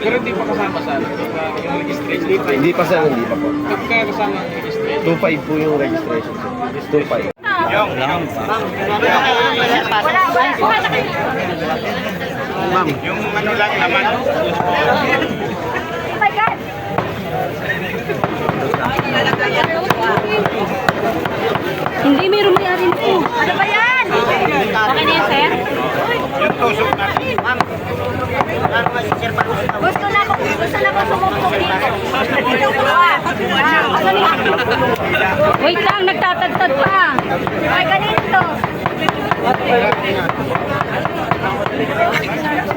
Pero hindi pa kasama sa ano, yung registration. Hindi Hindi pa sir, hindi pa po. Pagka kasama ang registration. 2.5 po yung registration sir. 2.5. Yung, Ma'am. yung ano lang naman. Hindi, meron may-ari nito. Ano ba yan? Okay na yan, sir? Yung tusok natin. Gusto na ko, gusto na ko sumumpong dito. Asan yan? Wait lang, nagtatagtad pa. Ay, ganito.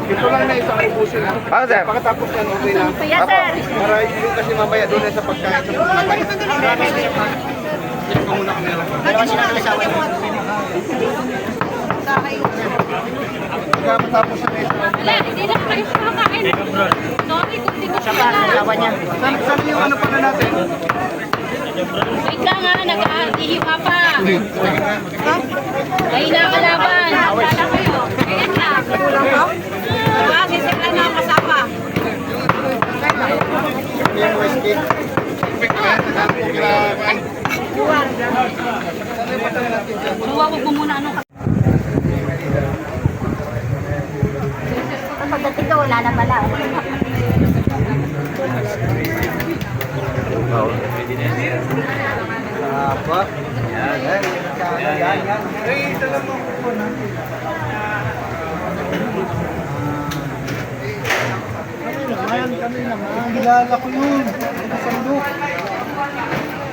Ito lang na isang ubusin lang. Ah, sir. Pagkatapos yan, okay na. Kuya, sir. Para yung kasi mamaya doon na sa pagkain. Check ko muna kami lang. Pagkatapos isa lang. Wala, hindi na kayo kumakain. Sorry kung hindi ko siya ano pala natin? Wait lang ha, nag-ihiwa pa. Ay, nakalaban. Wala kayo. Ayan lang. Kulang ka? Ah, sisipla na kasama. Yung whiskey. Luwa, ano Pagdating ka, wala na pala. Apa? Yan, yan. Yan, yan. Eh, ito lang mo po na. Ayan, kami naman. Kilala ko yun. Sa sandok.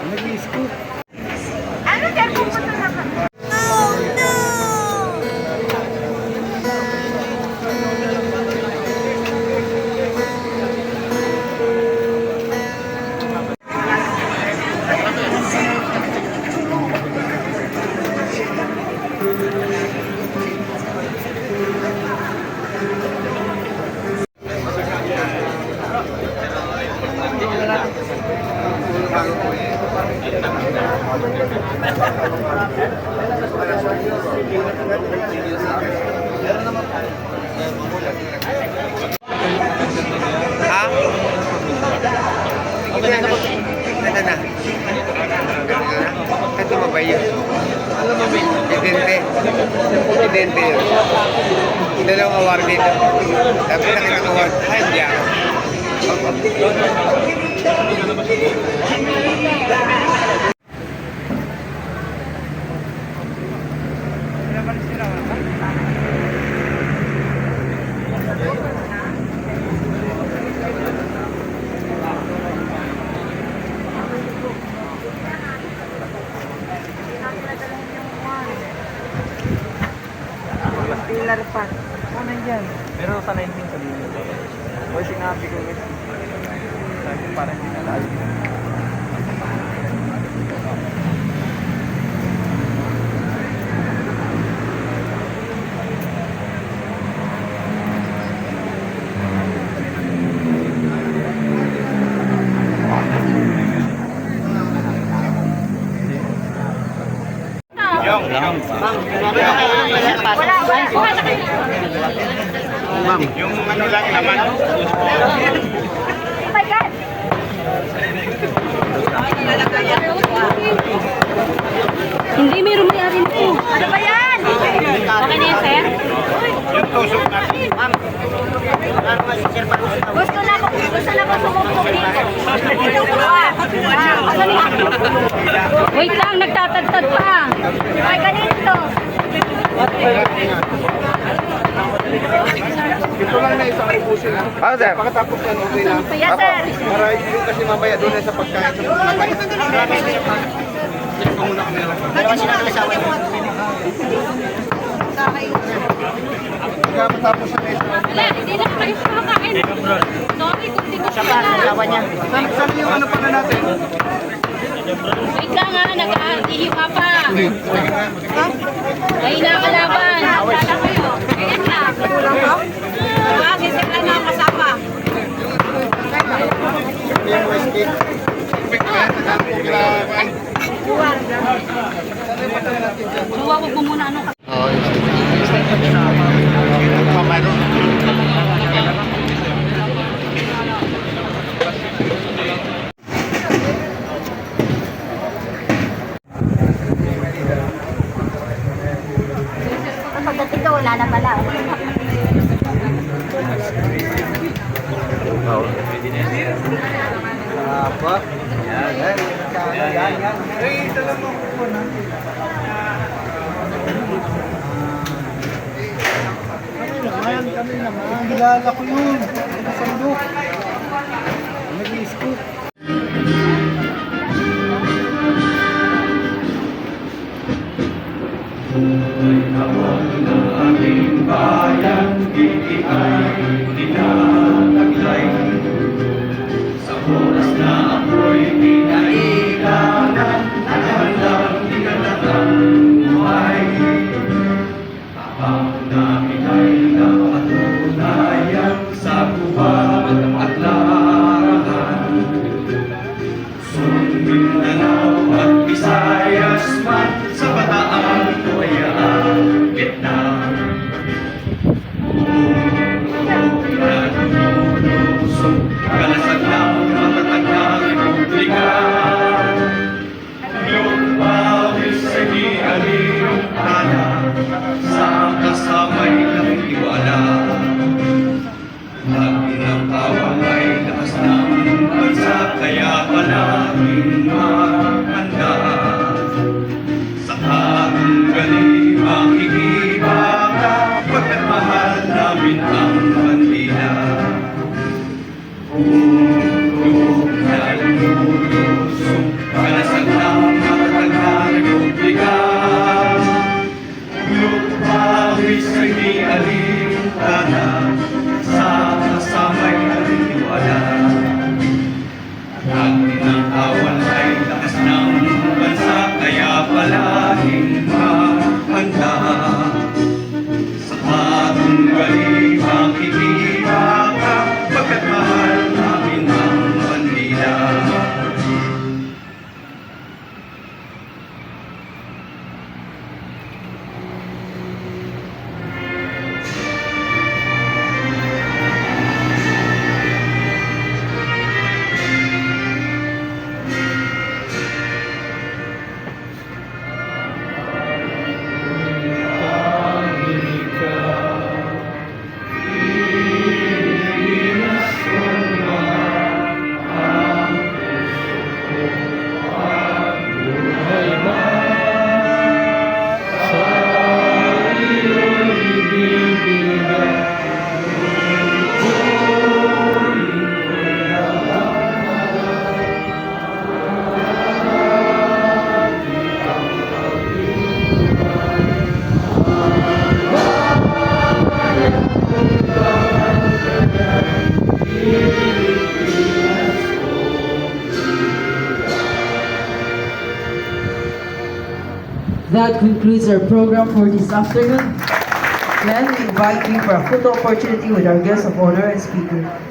Nag-i-scoop. Okay na. Ito na. Ito mabay yun. Ano Idente yun. Dalawang award dito. Tapos nakita ko award. Ay, hindi ako. Pilar Pero sa 19 sabihin nito. O sinabi ko ito. Sabi ko parang hindi na Yung, Wala, wala. Kuha na kayo. Ma'am. yung ano lang naman. Oh my God. Hindi, meron may-ari nito. Ano ba yan? Okay na yan, sir? Yung tusok natin. Gusto na ko, gusto na ko sumumpong dito. Asan yan? Wait lang, nagtatagtad pa. Ay, ganito. Ito lang na isang ubusin lang. Ah, sir. Pagkatapos yan, okay na. Kuya, sir. Para yung kasi mamaya doon na sa pagkain. Check ko muna kami lang. Pagkatapos yan, lang. Wala, hindi na kayo kumakain. Sorry kung hindi ko niya. Saan, yung ano pala natin? Wait lang ha, nag-ihiwa pa. Ay, nakalaban. Wala kayo. Ayan lang. Kulang ka? Ah, sisipla na ang kasama. Yung whiskey. Perfect ba yan? Grabe. Luwa, wag mo muna ano Oo, Pamayroon. Apa? Yan, yan. Yan, yan, yan. Eh, dala mo ako po na. Kami naman, kami naman. Kilala ko yun. Sa sandok. Nag-i-scoop. Mindanao namin ang bandila Ulog na lulusong Kalasag ng matatag na republika Lupawis sa gialing tanah sa That concludes our program for this afternoon. Then we invite you for a photo opportunity with our guest of honor and speaker.